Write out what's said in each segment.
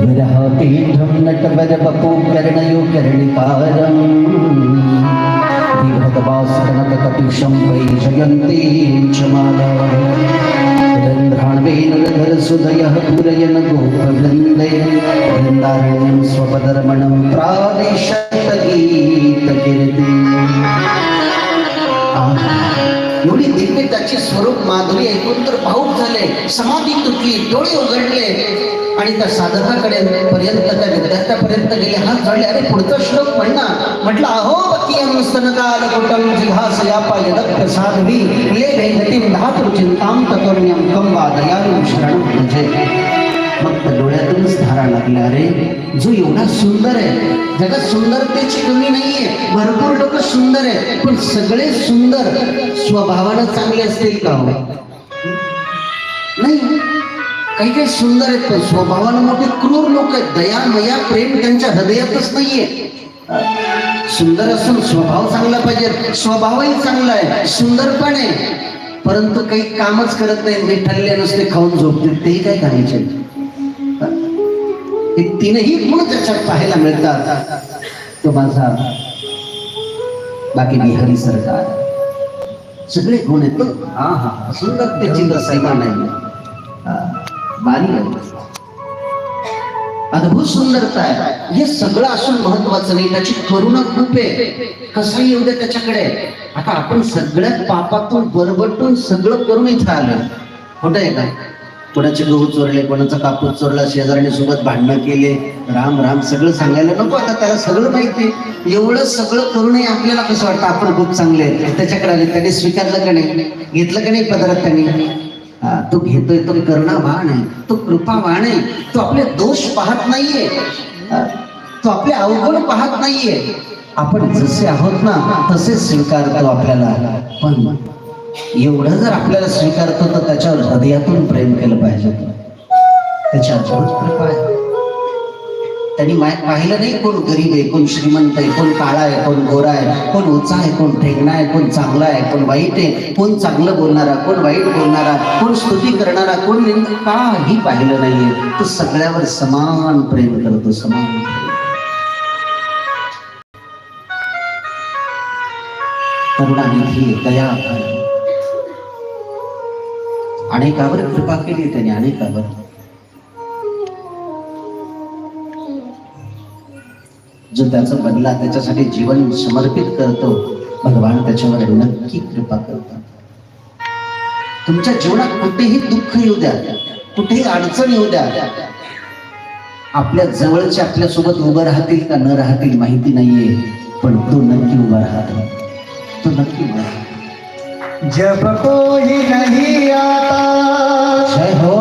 വിരഹപീഠം നട്ടവരപൂക്കരണയോ കരണികാരം ഭഗവാസനകപീഷം Y ജയന്തീ ക്ഷമാണവേനുധരസുതയഃ പൂരയൻ ഗോപവൃന്ദേ വൃന്ദാരണ്യം സ്വപദരമണം പ്രാദിശന്തീ त्याचे स्वरूप माधुरी ऐकून तर भाऊक झाले समाधी तुटली डोळे उघडले. आणि त्या साधकाकडे पर्यंत त्या विद्यार्थ्यापर्यंत गेले. हात जोडले. अरे पुढचा श्लोक म्हणणार. म्हटलं अहो बकियं स्तनकाल कुटम जिघास यापा यदप्य साध्वी ले भेदतीम धातु चिंताम ततोर्यं कम वा दयालु शरणं मग त्या डोळ्यातूनच धारा लागल्या अरे जो एवढा सुंदर आहे जगात सुंदरतेची कमी नाहीये. भरपूर लोक सुंदर आहे पण सगळे सुंदर स्वभावानं चांगले असतील का हो? नाही. काही काही सुंदर आहेत पण स्वभावानं मोठे क्रूर लोक आहेत. दया मया प्रेम त्यांच्या हृदयातच नाहीये. सुंदर असून स्वभाव चांगला पाहिजे. स्वभावही चांगला आहे सुंदर पण आहे. परंतु काही कामच करत नाही ठरले नुसते खाऊन झोपते तेही काय करायचे? तीनही गुण त्याच्यात पाहायला मिळतात. तो माझा बाकी बिहारी सरकार. सगळे गुण आहेत. हा हा सुंदर त्याची सीमा नाही. बारी अद्भुत सुंदरता आहे. हे सगळं असून महत्वाचं नाही. त्याची करुणा खूप आहे. कसाही येऊ दे त्याच्याकडे. आता आपण सगळ्यात पापातून बरबटून सगळं करून इथं आलो खोटं आहे काय? कोणाचे गहू चोरले कोणाचा कापूस चोरला शेजाऱ्याने सोबत भांडणं केले. राम राम सगळं सांगायला नको आता त्याला सगळं माहिती एवढं सगळं करूनही आपल्याला कसं वाटतं? आपण खूप चांगले त्याच्याकडे आले त्याने स्वीकारलं का नाही? घेतलं का नाही पदरात त्यांनी? तो घेतोय तो करुणावान आहे. तो कृपावान आहे. तो आपले दोष पाहत नाहीये. तो आपले अवगुण पाहत नाहीये. आपण जसे आहोत ना तसेच स्वीकारतो आपल्याला. पण एवढं जर आपल्याला स्वीकारतो तर त्याच्यावर हृदयातून प्रेम केलं पाहिजे त्याच्या कृपा आहे त्यांनी पाहिलं नाही कोण गरीब आहे कोण श्रीमंत आहे कोण काळा आहे कोण गोरा आहे कोण उचा आहे कोण ठेंगणा आहे कोण चांगला आहे कोण वाईट आहे कोण चांगलं बोलणारा कोण वाईट बोलणारा कोण स्तुती करणारा कोण निंद काही पाहिलं नाहीये. तो सगळ्यावर समान प्रेम करतो समान प्रेम. करुणानिधी दया अनेकावर कृपा केली त्याने अनेकावर. जो त्याचा बदला त्याच्यासाठी जीवन समर्पित करतो भगवान त्याच्यावर नक्की कृपा करतात. तुमच्या जीवनात कुठेही दुःख येऊ द्या कुठेही अडचण येऊ द्या. आपल्या जवळचे आपल्यासोबत उभं राहतील का न राहतील माहिती नाहीये पण तो नक्की उभा राहतो. तो नक्की उभा राहतो. जब कोई नहीं आता।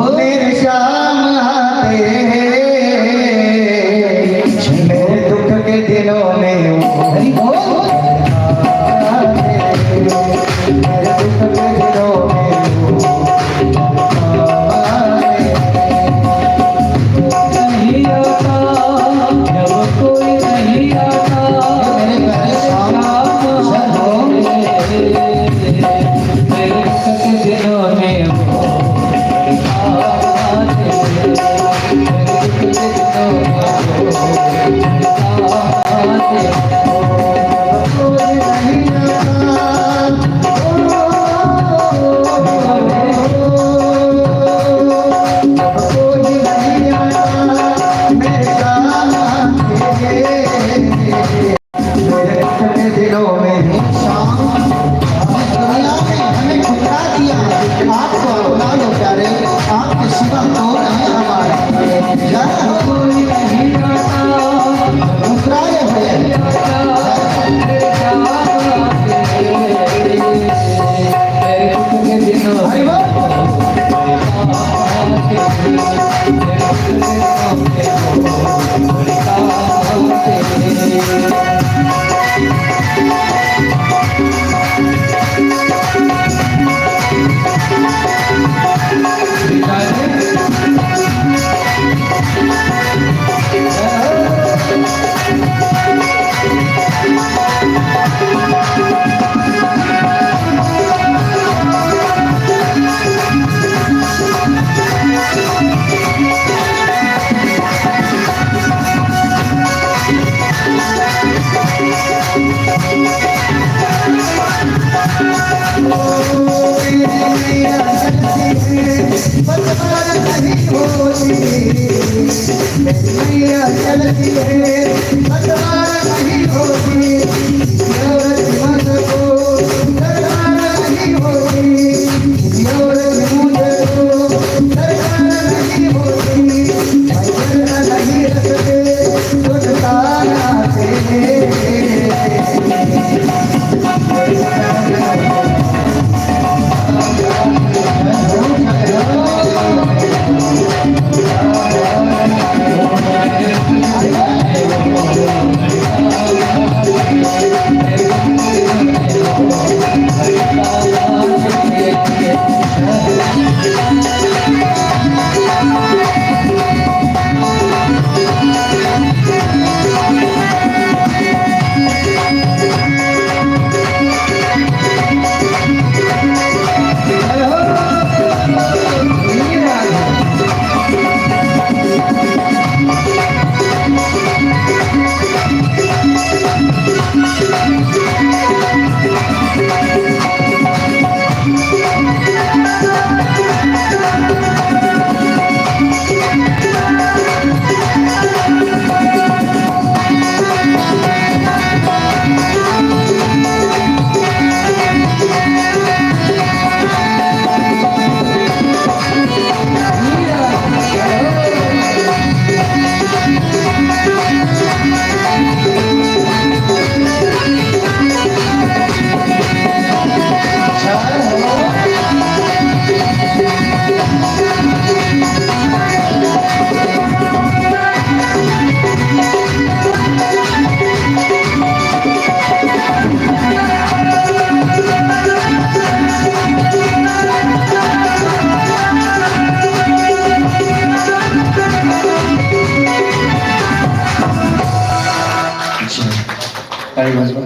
टाळी वाजवा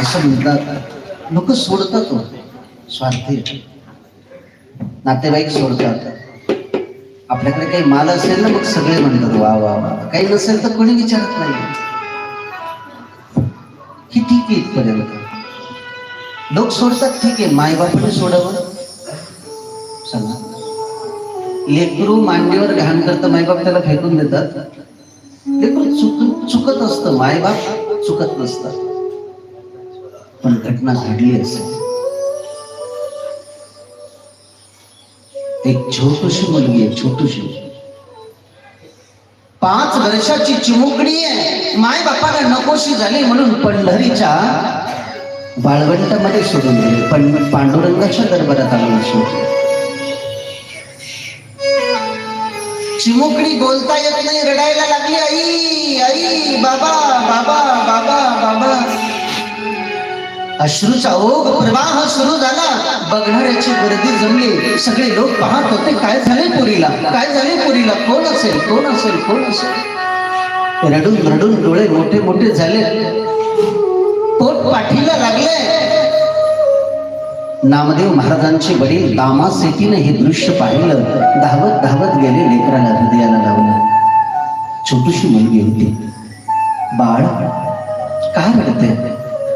असं म्हणतात लोक सोडतात हो. स्वार्थी. नातेवाईक सोडतात. आपल्याकडे काही माल असेल ना मग सगळे म्हणतात वा वा वा. काही नसेल तर कोणी विचारत नाही. ही ठीक आहे इथपर्यंत. लोक सोडतात ठीक आहे. मायबापाने सोडावं. सांगा लेकरू मांडीवर घाण करतं मायबाप त्याला फेकून देतात. लेकरू चुक चुकत असतं. मायबाप चुकत नसतं पण घटना घडली असेल. एक छोटीशी मुलगी आहे छोटीशी. पाच वर्षाची चिमुकडी आहे. माय बापाला नकोशी झाली म्हणून पंढरीच्या बाळवंटामध्ये सोडून दिली. पण पांडुरंगाच्या दरबारात आलं शेवटी चिमुकडी बोलता येत नाही रडायला लागली आई आई बाबा बाबा बाबा बाबा. अश्रूचा ओघ प्रवाह सुरू झाला. बघणाऱ्याची गर्दी जमली. सगळे लोक पाहत होते काय झाले पुरीला? काय झाले पुरीला? कोण असेल? कोण असेल? कोण असेल? रडून रडून डोळे मोठे मोठे झाले. पोट पाठीला लागले नामदेव महाराजांचे वडील दामासेकीनं हे दृश्य पाहिलं धावत धावत गेले लेकराला हृदयाला लावलं छोटीशी मुलगी होती. बाळ? काय रडते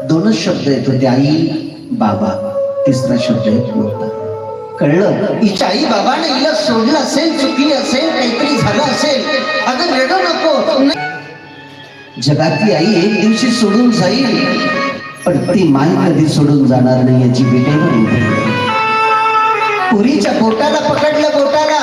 दोनच शब्द येत होते. आई बाबा. तिसरा शब्द येत नव्हता. कळलं? हिच्या आई बाबाने हिला सोडलं असेल चुकली असेल काहीतरी झालं असेल. अगं रडू नको. जगातली आई एक दिवशी सोडून जाईल. पण ती माय कधी सोडून जाणार नाही याची बेटेवर. पुरीच्या बोटाला पकडलं बोटाला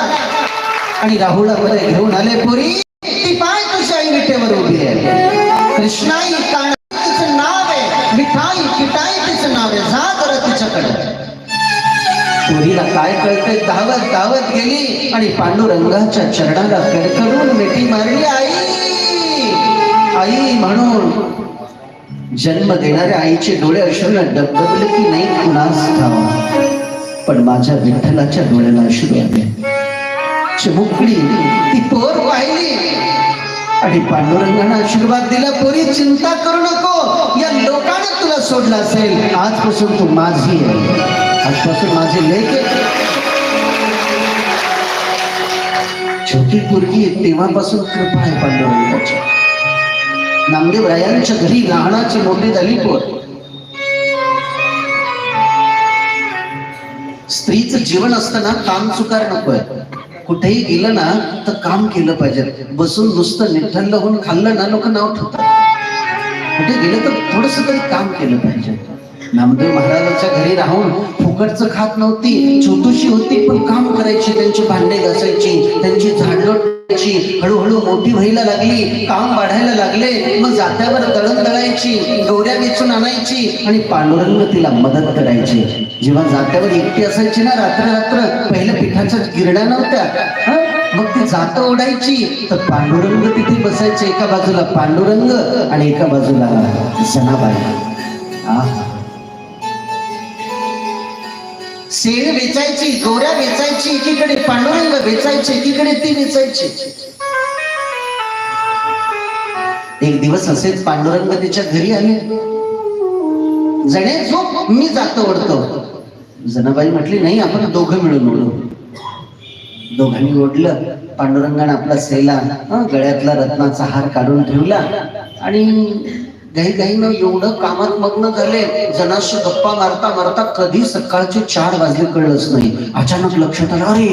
आणि राहुला मध्ये घेऊन आले पुरी. ती पाय तुझी विटेवर उभी आहे. कृष्णाई काण तिचं नाव आहे. मिठाई किटाई तिचं नाव आहे. जा तर तिच्याकडे. पुरीला काय कळतंय? धावत धावत गेली. आणि पांडुरंगाच्या चरणाला कडकडून मिठी मारली आई. आई म्हणून जन्म देणाऱ्या आईचे डोळे अश्रूला डबडबले की नाही कुणास ठावा पण माझ्या विठ्ठलाच्या डोळ्याला अश्रू आले. चिमुकडी ती पोर पाहिली आणि पांडुरंगानं आशीर्वाद दिला पोरी चिंता करू नको. या लोकांनी तुला सोडलं असेल. आजपासून तू माझी आहे. आजपासून माझे लेख छोटी पोरगी तेव्हापासून कृपा आहे पांडुरंगाची. नामदेव रायांच्या घरी लहानाची मोठी झाली पोर. स्त्रीचं जीवन असतं ना काम चुकार नकोय. कुठेही गेलं ना तर काम केलं पाहिजे. बसून नुसतं निठल्ल होऊन खाल्लं ना लोक नाव ठेवतात. कुठे गेलं तर थोडस तरी काम केलं पाहिजे. नामदेव महाराजांच्या घरी राहून फुकटचं खात नव्हती छोटीशी होती पण काम करायची त्यांची भांडे घासायची त्यांची झाडलोट हळूहळू मोठी व्हायला लागली काम वाढायला लागले मग जात्यावर दळण दळायची गौऱ्या वेचून आणायची आणि पांडुरंग तिला मदत करायची. जेव्हा जात्यावर एकटी असायची ना रात्र रात्र पहिल्या पिठाच्या गिरड्या नव्हत्या. मग ती जात ओढायची तर पांडुरंग तिथे बसायचे एका बाजूला पांडुरंग आणि एका बाजूला जनाबाई शेळ वेचायची गोऱ्या वेचायची एकीकडे पांडुरंग वेचायचे एकीकडे ती वेचायची. एक दिवस असेच पांडुरंग तिच्या घरी आले. जणे झोप मी जातो ओढतो जनाबाई म्हटली नाही आपण दोघं मिळून ओढू दोघांनी ओढलं. पांडुरंगाने आपला सेला गळ्यातला रत्नाचा हार काढून ठेवला आणि घाई घाईनं एवढं कामात मग्न झाले. जनाशी गप्पा मारता मारता कधी सकाळचे चार वाजले कळलंच नाही. अचानक लक्षात आलं अरे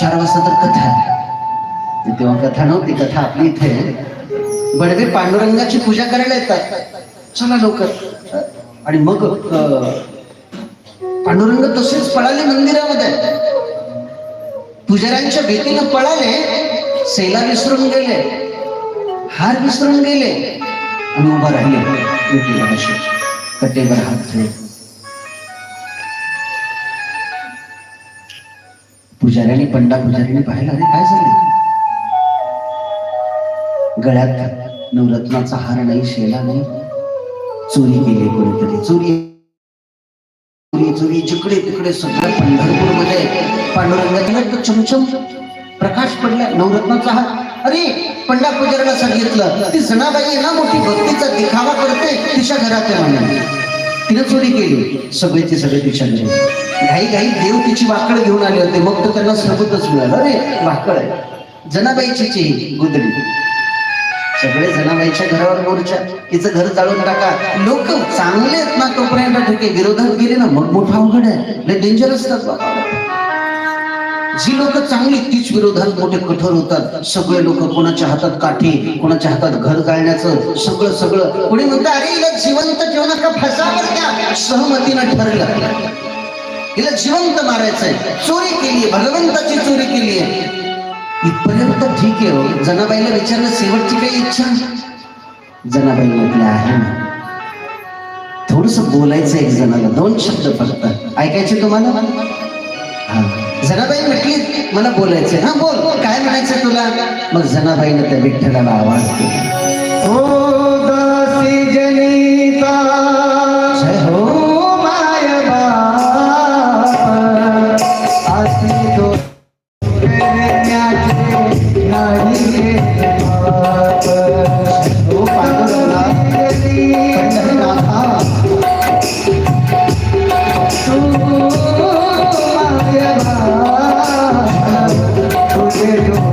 चार वाजता तर कथा तेव्हा कथा नव्हती कथा आपली इथे बडवे पांडुरंगाची पूजा करायला येतात. चला लवकर. आणि मग पांडुरंग तसेच पळाले मंदिरामध्ये. पुजाऱ्यांच्या भीतीनं पळाले सेला विसरून गेले हार विसरून गेले. आणि उभा राहिले. विटीला असे कटेवर हात ठेव पुजाऱ्याने पंडा पुजाऱ्याने पाहिलं अरे काय झालं? गळ्यात नवरत्नाचा हार नाही शेला नाही. चोरी केली कोणीतरी. चोरी. चोरी चोरी. जिकडे तिकडे सगळं पंढरपूरमध्ये पांडुरंगाच्या चमचम प्रकाश पडला. नवरत्नाचा हार. अरे पंडा पुजाऱ्याला सांगितलं ती जनाबाई ना मोठी भक्तीचा दिखावा करते तिच्या घरात तिनं चोरी केली. सगळेचे सगळे तिच्या घाई घाई देव तिची वाकड घेऊन आले होते. मग तर त्यांना सोबतच मिळालं. अरे वाकड आहे. जनाबाईची गुदडी. सगळे जनाबाईच्या घरावर मोर्चा. तिचं घर जाळून टाका. लोक चांगले आहेत ना तोपर्यंत. ठीक आहे विरोधात गेले ना मग मोठा अवघड आहे. लय डेंजर असतात जी लोक चांगली तीच विरोधात मोठे कठोर होतात. सगळे लोक कोणाच्या हातात काठी कोणाच्या हातात घर घालण्याचं सगळं सगळं. कोणी म्हणतं अरे हिला जिवंत ठेवू का फसावर त्या सहमतीनं ठरलं. हिला जिवंत मारायचंय. चोरी केली भगवंताची चोरी केली आहे इथपर्यंत ठीक आहे हो. जनाबाईला विचारलं शेवटची काही इच्छा जनाबाई म्हटलं आहे ना. थोडस बोलायचं एक जणाला. दोन शब्द फक्त. ऐकायचे तुम्हाला? हा. जनाबाई म्हटली मला बोलायचंय. हा बोल. काय म्हणायचं तुला? मग जनाबाईनं त्या विठ्ठलाला आवाज दिला. हो. या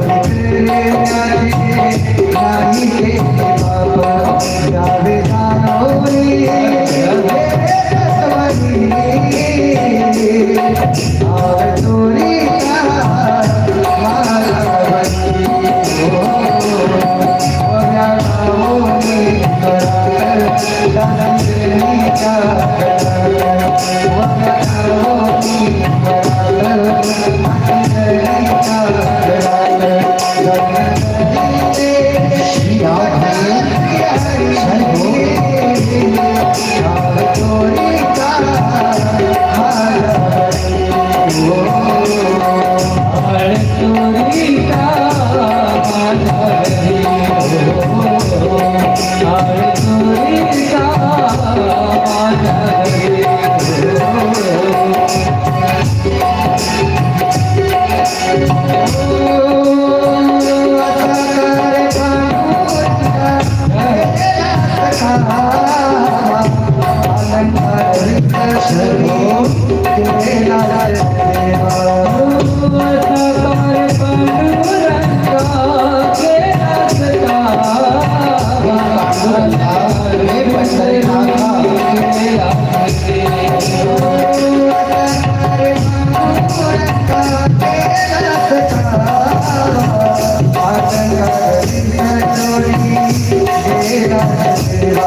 Yes.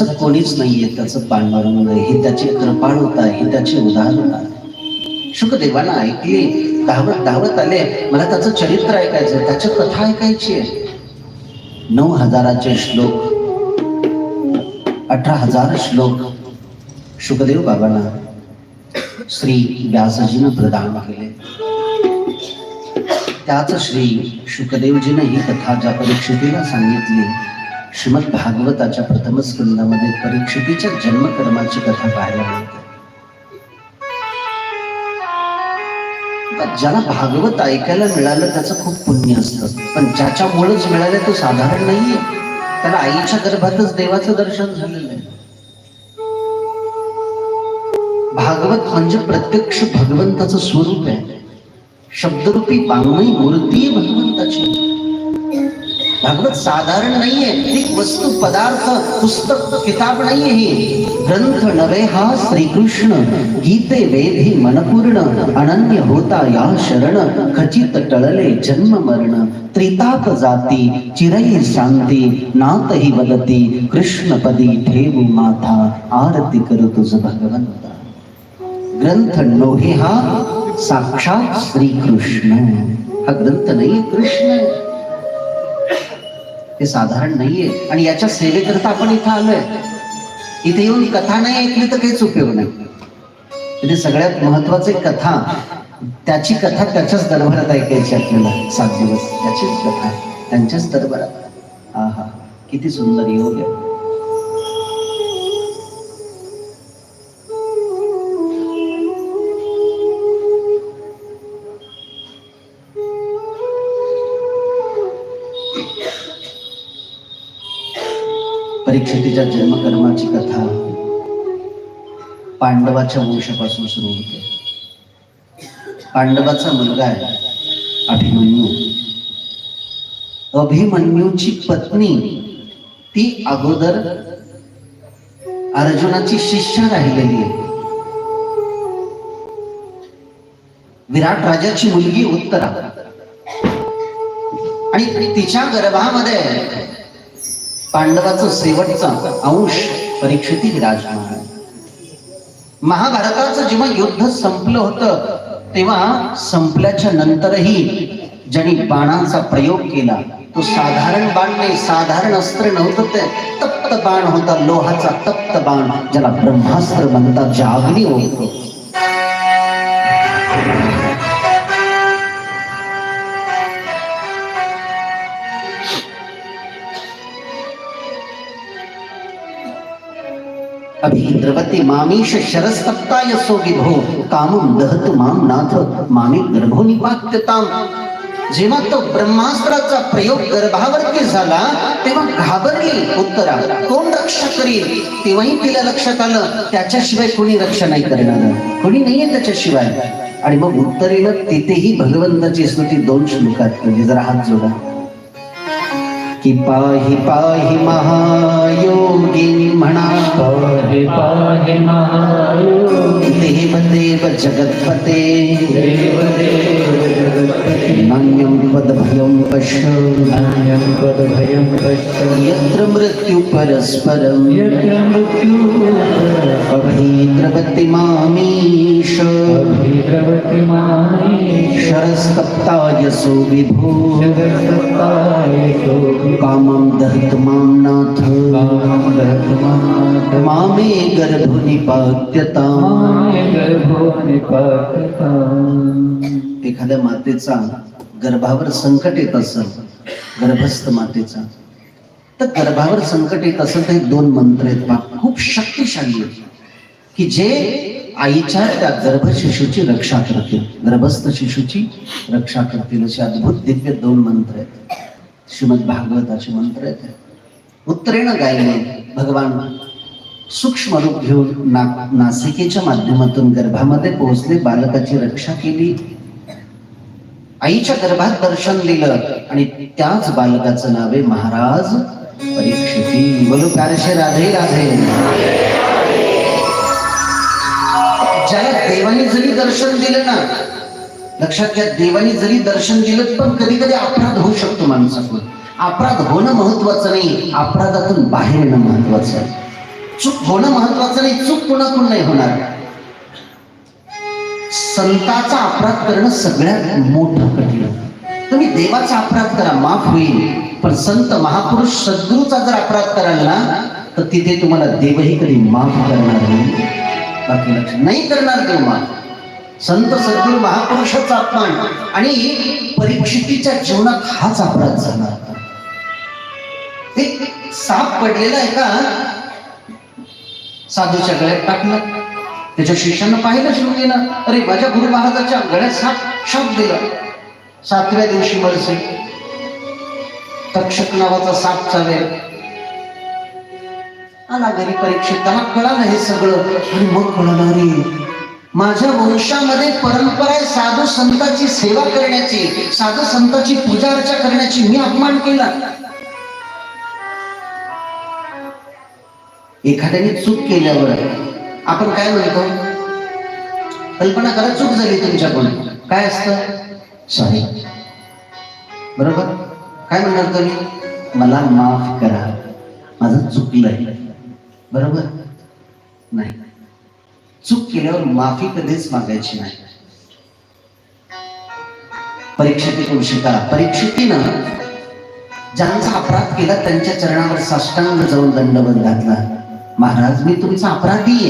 त्याचं कोणीच नाहीये त्याचं पांडुरंग ही त्याची कृपाळुता ही त्याची उदाहरणता शुकदेवानं ऐकली धावत धावत आले. मला त्याचं चरित्र ऐकायचं त्याची कथा ऐकायची आहे नऊ हजाराचे श्लोक अठरा हजार श्लोक. शुकदेव बाबांना श्री व्यासजीनं प्रदान केले. त्याच श्री शुकदेवजीनं ही कथा ज्या परीक्षितीला सांगितली श्रीमद भागवताच्या प्रथम स्कंदामध्ये परीक्षितीच्या जन्मकर्माची कथा पाहायला मिळते. ज्याला भागवत ऐकायला मिळालं त्याचं खूप पुण्य असतं. पण ज्याच्यामुळेच मिळालं तो साधारण नाहीये. त्याला आईच्या गर्भातच देवाचं दर्शन झालेलं आहे. भागवत म्हणजे प्रत्यक्ष भगवंताचं स्वरूप आहे. शब्दरूपी वाङ्मयी मूर्ती भगवंताची. भागवत साधारण नाहीये एक वस्तू, पदार्थ, पुस्तक, किताब नाहीये ही। ग्रंथ नवे हा श्रीकृष्ण, गीते वेधी मनपूर्ण, अनन्य होता या शरण, खचित टळले जन्म मरण। त्रिताप जाती, चिरई शांती नातही वदती कृष्णपदी ठेवू माथा, आरती करू तुझ भगवंता। ग्रंथ नोहे हा साक्षात श्रीकृष्ण। हा ग्रंथ नाही, कृष्ण ते हे साधारण नाहीये. आणि याच्या सेवेकरता आपण इथं आलोय. इथे येऊन कथा नाही ऐकली तर काहीच उपयोग नाही इथे सगळ्यात महत्त्वाचे कथा त्याची कथा त्याच्याच दरबारात ऐकायची आपल्याला सात दिवस. त्याचीच कथा त्यांच्याच दरबारात हा हा किती सुंदर योग आहे तिच्या जन्मकर्माची कथा पांडवाच्या वंशापासून सुरू होते. पांडवाचा मुलगा आहे अभिमन्यू. अभिमन्यूची पत्नी ती अगोदर अर्जुनाची शिष्य राहिलेली आहे. विराट राजाची मुलगी उत्तरा. आणि तिच्या गर्भामध्ये पांडवाचं शेवटचा अंश परीक्षिती विराजमान. महाभारताचं जेव्हा युद्ध संपलं होतं तेव्हा संपल्याच्या नंतरही ज्यांनी बाणांचा प्रयोग केला तो साधारण बाण नाही साधारण अस्त्र नव्हतं ते. तप्त बाण होता लोहाचा तप्त बाण ज्याला ब्रह्मास्त्र म्हणतात जागली होतो. अभिद्रवते मामीश शरस्तप्ताय सो विभो कामं दहतु माम नाथ मामी गर्भो निपात्यताम। जेव्हा तो ब्रह्मास्त्राचा प्रयोग गर्भावरती झाला तेव्हा घाबरली उत्तरा कोण रक्षा करील? तेव्हाही तिला लक्षात आलं त्याच्याशिवाय कोणी रक्षा नाही करणार. कोणी नाहीये त्याच्याशिवाय. आणि मग उत्तरेनं तिथेही भगवंताची स्तुती दोन श्लोकात म्हणजे जरा हात जोडा. की पाहि पाहि महायोगिनी म्हणा. पाहि पाहि महायोगी. देव देव जगत्पते. देव देव जगत्पति. नान्यं पदभयं पश्य. नान्यं पदभयं पश्य. यत्र मृत्यु परस्परं यत्र मृत्यु अभीद्रवति मामीश. अभिद्रवति मामेश. शरस्तप्तायसो विभो. जगत्सत्ताय शोभि कामं दहतु मां नाथ। मामे गर्भो निपात्यताम् मामे गर्भो निपात्यताम् एखाद्या मातेचा गर्भावर संकट येत असेल गर्भस्थ मातेचा तर गर्भावर संकट येत असेल तर दोन मंत्र आहेत पहा. खूप शक्तिशाली आहेत. की जे आईच्या त्या गर्भ शिशूची रक्षा करतील गर्भस्थ शिशूची रक्षा करतील असे अद्भुत दिव्य दोन मंत्र आहेत. श्रीमद भागवताचे मंत्र आहेत उत्तरेण गायले भगवान सूक्ष्म रूप घेऊन ना नासिकेच्या माध्यमातून गर्भामध्ये पोहोचले बालकाची रक्षा केली. आईच्या गर्भात दर्शन दिलं आणि त्याच बालकाचं नाव आहे महाराज परीक्षिती. बोलू कारशे राधे राधे. ज्याला देवाने जरी दर्शन दिलं ना लक्षात घ्या देवाने जरी दर्शन दिलं पण कधी कधी अपराध होऊ शकतो माणसाकडून अपराध होणं महत्वाचं नाही अपराधातून बाहेर येणं महत्वाचं आहे. चूक होणं महत्वाचं नाही चूक कोणाकडून नाही होणार. संताचा अपराध करणं सगळ्यात मोठं कठीण तुम्ही देवाचा अपराध करा माफ होईल. पण संत महापुरुष सद्गुरूचा जर अपराध कराल ना तर तिथे तुम्हाला देवही कधी माफ करणार नाही. बाकी लक्ष नाही करणार देव माफ. संत सद्गुरू महापुरुषाचा अपमान आणि परीक्षितीच्या जीवनात हाच अपराध झाला. ते साप पडलेला आहे का? साधूच्या गळ्यात टाकलं. त्याच्या शिष्यानं पाहिलं शृंगीनं अरे माझ्या गुरु महाराजाच्या गळ्यात साप शाप दिला सातव्या दिवशी मरसे तक्षक नावाचा साप चालेल. आला घरी परीक्षेत. त्याला कळालं हे सगळं. आणि मग कळलं अरे माझ्या वंशामध्ये परंपरा आहे साधू संतांची सेवा करण्याची साधू संतांची पूजा अर्चा करण्याची. मी अपमान केला. एखाद्याने चूक केल्यावर आपण काय म्हणतो? कल्पना करा चूक झाली तुमच्याकडून. काय असतं? सॉरी बरोबर? काय म्हणणार तुम्ही? मला माफ करा. माझं चुकलंय. बरोबर? नाही. चूक केल्यावर माफी कधीच मागायची नाही. परीक्षेतून शिका परीक्षेतीनं ज्यांचा अपराध केला त्यांच्या चरणावर साष्टांग जाऊन दंडवत घातला. महाराज मी तुमचा अपराधी आहे.